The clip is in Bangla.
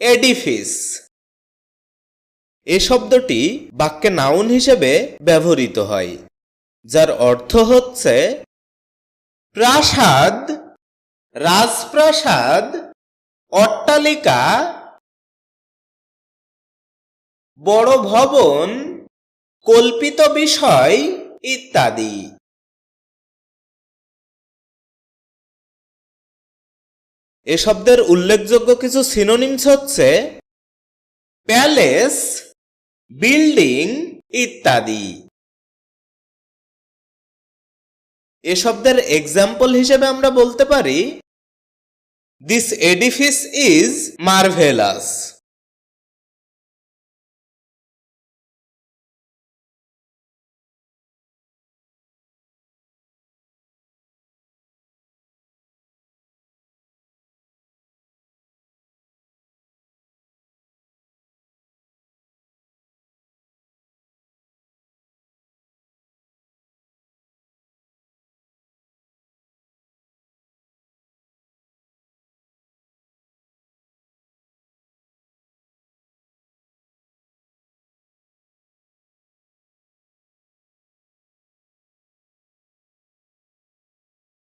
এডিফিস। এ শব্দটি বাক্যে নাউন হিসেবে ব্যবহৃত হয়, যার অর্থ হচ্ছে প্রাসাদ, রাজপ্রাসাদ, অট্টালিকা বড় ভবন কল্পিত বিষয় ইত্যাদি। এ শব্দের উল্লেখযোগ্য কিছু সিনোনিমস হচ্ছে প্যালেস, বিল্ডিং ইত্যাদি। এ শব্দের এক্সাম্পল হিসেবে আমরা বলতে পারি দিস এডিফিস ইজ মার্ভেলাস